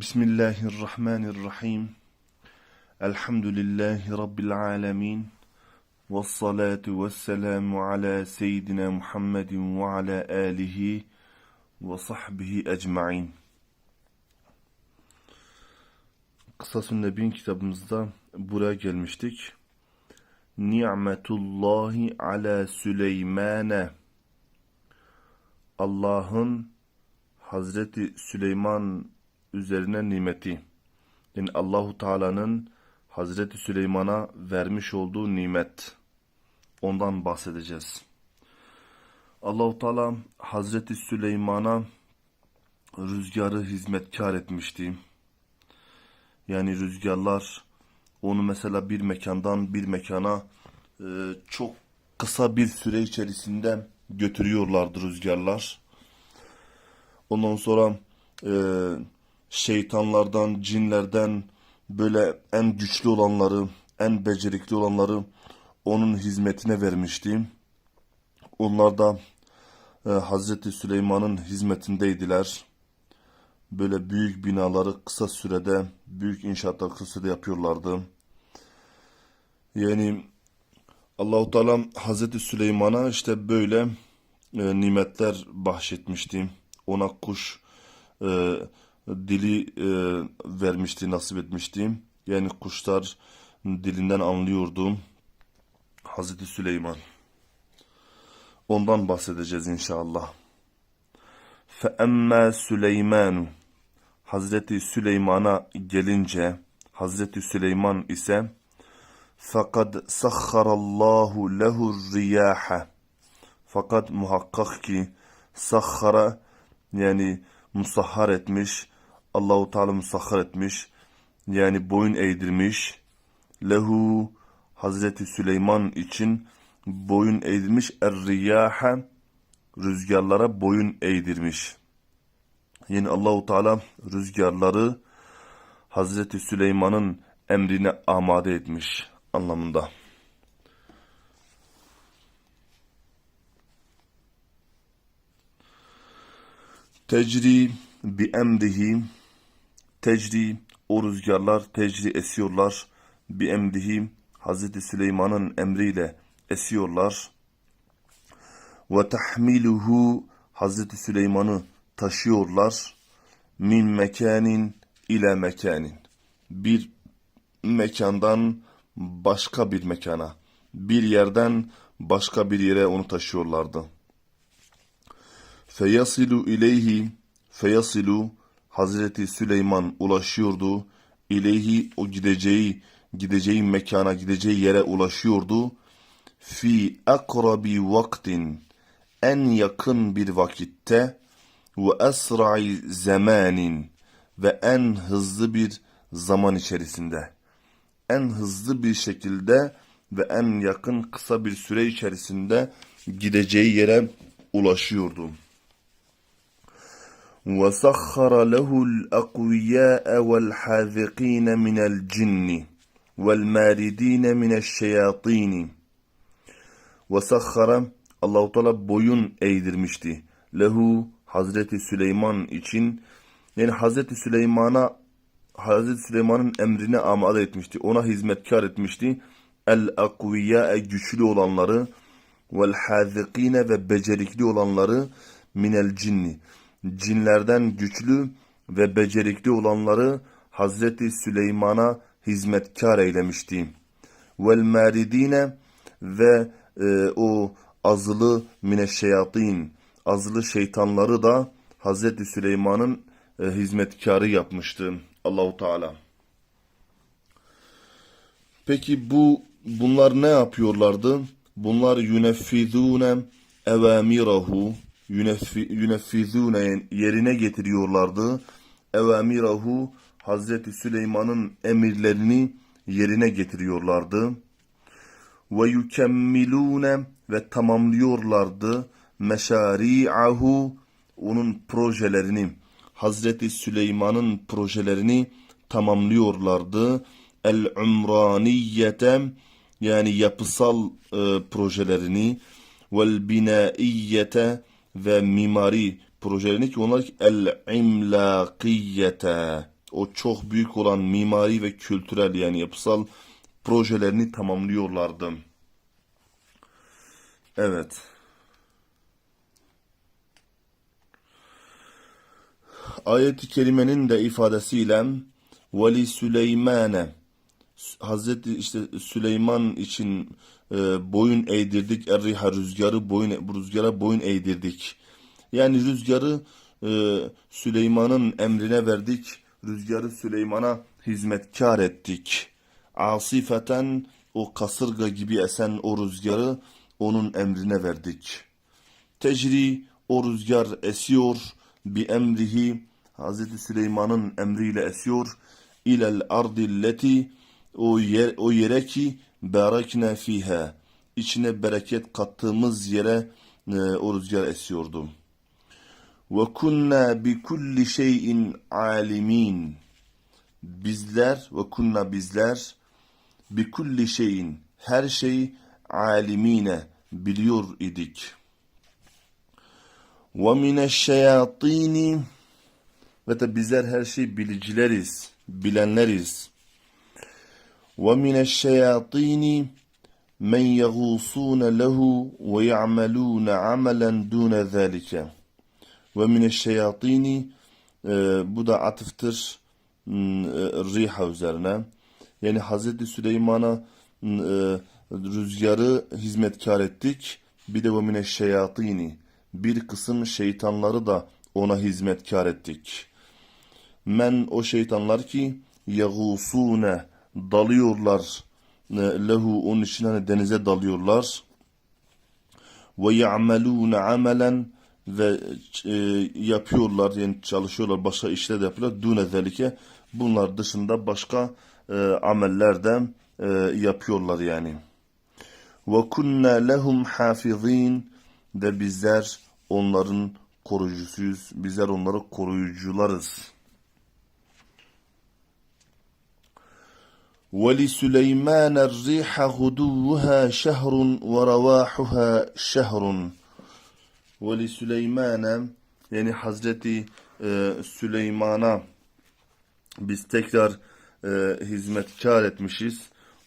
Bismillahirrahmanirrahim. Elhamdülillahi Rabbil alemin. Vessalatu vesselamu ala seyyidina Muhammedin ve ala alihi ve sahbihi ecmain. Kısas-ı Nebi'nin kitabımızda buraya gelmiştik. Ni'metullahi ala Süleymane. Allah'ın Hazreti Süleyman üzerine nimeti. Yani Allahu Teala'nın Hazreti Süleyman'a vermiş olduğu nimet. Ondan bahsedeceğiz. Allahu Teala Hazreti Süleyman'a rüzgarı hizmetkar etmişti. Yani rüzgarlar onu mesela bir mekandan bir mekana e, çok kısa bir süre içerisinde götürüyorlardı rüzgarlar. Ondan sonra e, şeytanlardan, cinlerden böyle en güçlü olanları, en becerikli olanları onun hizmetine vermişti. Onlar da e, Hazreti Süleyman'ın hizmetindeydiler. Böyle büyük binaları kısa sürede, büyük inşaatlar kısa sürede yapıyorlardı. Yani Allahu Teala Hazreti Süleyman'a işte böyle e, nimetler bahşetmişti. Ona kuş e, dili e, vermişti, nasip etmişti. Yani kuşlar dilinden anlıyordu. Hazreti Süleyman. Ondan bahsedeceğiz inşallah. فَأَمَّا Süleyman Hazreti Süleyman'a gelince Hazreti Süleyman ise fakat sahharallahu lehu riyaha fakat muhakkak ki sahhara yani musahhar etmiş Allahu Teala musahhar etmiş yani boyun eğdirmiş lehu Hazreti Süleyman için boyun eğdirmiş er-riyaha rüzgarlara boyun eğdirmiş. Yani Allahu Teala rüzgarları Hazreti Süleyman'ın emrine amade etmiş anlamında. Tecri bi emrihi tecri o rüzgarlar tecri esiyorlar. Bi emrihi Hazreti Süleyman'ın emriyle esiyorlar. Ve tahmiluhu Hazreti Süleyman'ı taşıyorlar. Min mekanin ile mekanin. Bir mekandan başka bir mekana bir yerden başka bir yere onu taşıyorlardı. Feyasilu ileyhi feyasilu Hazreti Süleyman ulaşıyordu. İleyhi o gideceği gideceği mekana gideceği yere ulaşıyordu. Fi akrabi vaktin en yakın bir vakitte ve esra'i zamanin ve en hızlı bir zaman içerisinde. En hızlı bir şekilde ve en yakın kısa bir süre içerisinde gideceği yere ulaşıyordu. وسخر له الأقوياء والحاذقين من الجن والماردين من الشياطين وسخر Allahu Teala boyun eğdirmişti. Lehu Hazreti Süleyman için yani Hazreti Süleyman'a Hazreti Süleyman'ın emrine amade etmişti. Ona hizmetkar etmişti. El akviya güçlü olanları vel hazikine ve becerikli olanları minel cinni cinlerden güçlü ve becerikli olanları Hazreti Süleyman'a hizmetkar eylemişti. Vel meridine ve e, o azılı mineşşeyatin, azılı şeytanları da Hazreti Süleyman'ın e, hizmetkarı yapmıştı Allahu Teala. Peki bu bunlar ne yapıyorlardı? Bunlar yuneffizune evamirahu yuneffizune yerine getiriyorlardı. Evamirahu Hazreti Süleyman'ın emirlerini yerine getiriyorlardı. Ve yukemmilune ve tamamlıyorlardı. Meşari'ahu onun projelerini Hazreti Süleyman'ın projelerini tamamlıyorlardı. El-Umraniyete yani yapısal e, projelerini vel binaiyete ve mimari projelerini ki onlar el-imlakiyete o çok büyük olan mimari ve kültürel yani yapısal projelerini tamamlıyorlardı. Evet. Ayet-i kerimenin de ifadesiyle Veli Süleymane Hazreti işte Süleyman için e, boyun eğdirdik. Erriha rüzgarı boyun rüzgara boyun eğdirdik. Yani rüzgarı e, Süleyman'ın emrine verdik. Rüzgarı Süleyman'a hizmetkar ettik. Asifeten o kasırga gibi esen o rüzgarı onun emrine verdik. Tecri o rüzgar esiyor bi emrihi Hazreti Süleyman'ın emriyle esiyor ilel ardilleti o, yer, o yere ki barakne fiha içine bereket kattığımız yere e, o rüzgar esiyordu. Ve kunna bi kulli şeyin alimin bizler ve kunna bizler bi kulli şeyin her şeyi alimine biliyor idik. Ve mineşşeyatini ve de bizler her şeyi bilicileriz, bilenleriz. Mineşşeyatini men yagusune lehu ve ya'melune amelen dune zâlike. Ve mineşşeyatini e, bu da atıftır e, riha üzerine. Yani Hazreti Süleyman'a e, rüzgarı hizmetkar ettik. Bir de ve mineşşeyatini bir kısım şeytanları da ona hizmetkar ettik. Men o şeytanlar ki yagusune dalıyorlar. Lehu onun için hani denize dalıyorlar. Ve ya'melune amelen ve e, yapıyorlar yani çalışıyorlar başka işler de yapıyorlar. Dune zelike. Bunlar dışında başka e, ameller de e, yapıyorlar yani. Ve kunna lehum hafizin ve bizler onların koruyucusuyuz. Bizler onları koruyucularız ولسليمان الريح غدوها شهر ورواحها شهر ولسليمان yani Hazreti e, Süleyman'a biz tekrar e, hizmetkar etmişiz.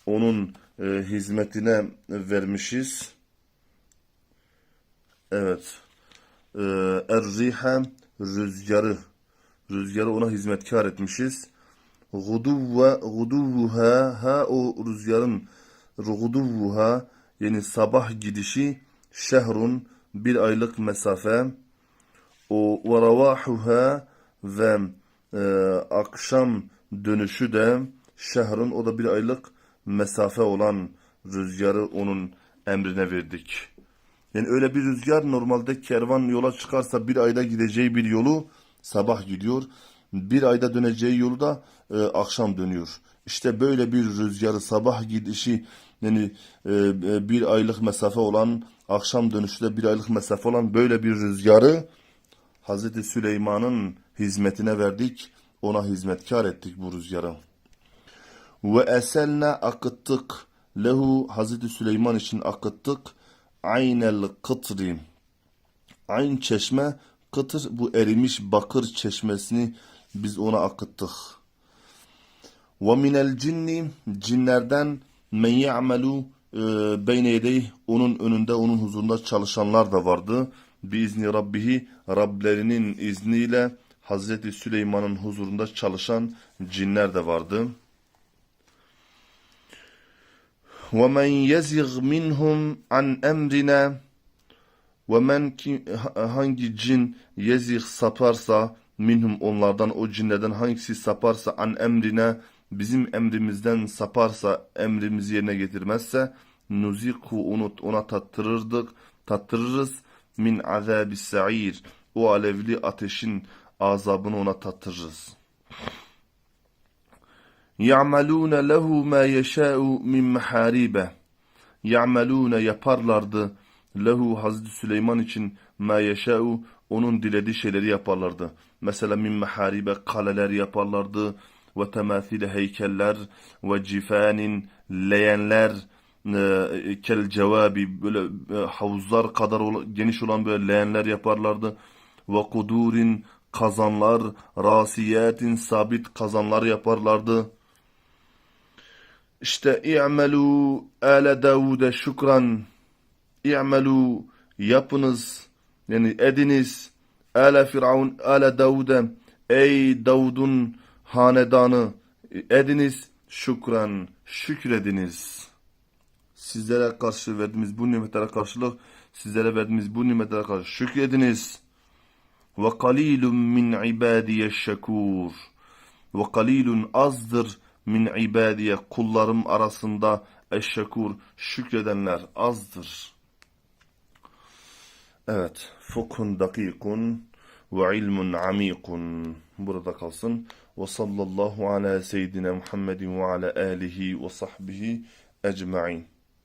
Onun e, hizmetine vermişiz. Evet. E, Er-riha rüzgarı. Rüzgarı ona hizmetkar etmişiz. Guduvve, guduvuha, ha o rüzgarın guduvuha yani sabah gidişi şehrun bir aylık mesafe o ve ve e, akşam dönüşü de şehrun o da bir aylık mesafe olan rüzgarı onun emrine verdik. Yani öyle bir rüzgar normalde kervan yola çıkarsa bir ayda gideceği bir yolu sabah gidiyor. Bir ayda döneceği yolu da e, akşam dönüyor. İşte böyle bir rüzgarı sabah gidişi yani e, e, bir aylık mesafe olan akşam dönüşü de bir aylık mesafe olan böyle bir rüzgarı Hazreti Süleyman'ın hizmetine verdik. Ona hizmetkar ettik bu rüzgarı. Ve eselne akıttık lehu Hazreti Süleyman için akıttık aynel kıtri ayn çeşme kıtır bu erimiş bakır çeşmesini biz ona akıttık. Ve minel cinni cinlerden men ya'melu e, beyne yedeyh onun önünde onun huzurunda çalışanlar da vardı. Biizni Rabbihi Rablerinin izniyle Hazreti Süleyman'ın huzurunda çalışan cinler de vardı. وَمَنْ يَزِغْ مِنْهُمْ عَنْ اَمْرِنَا وَمَنْ ki hangi cin yezih saparsa minhum onlardan o cinlerden hangisi saparsa an emrine bizim emrimizden saparsa emrimizi yerine getirmezse nuziku unut ona tattırırdık tattırırız min azabis sa'ir o alevli ateşin azabını ona tattırırız. Ya'maluna lehu ma yeşâ'u min maharibe. Ya'maluna yaparlardı lehu Hazreti Süleyman için ma yeşâ'u onun dilediği şeyleri yaparlardı. Mesela min maharibe kaleler yaparlardı ve temâthile heykeller ve cifanin leyenler e, kel cevabi böyle e, havuzlar kadar geniş olan böyle leğenler yaparlardı. Ve kudurin kazanlar, rasiyetin sabit kazanlar yaparlardı. İşte i'melu ale Davud'e şükran. İ'melu yapınız yani ediniz ale Firavun ale Davud'e ey Davud'un hanedanı ediniz şükran şükrediniz. Sizlere karşı verdiğimiz bu nimetlere karşılık sizlere verdiğimiz bu nimetlere karşı şükrediniz. Ve kalilun min ibadiye şekur. Ve kalilun azdır min ibadiye kullarım arasında eşşekur şükredenler azdır. Evet. Fukhun dakikun ve ilmun amikun. Burada kalsın. Ve sallallahu ala seyyidina Muhammedin ve ala alihi ve sahbihi ecma'in.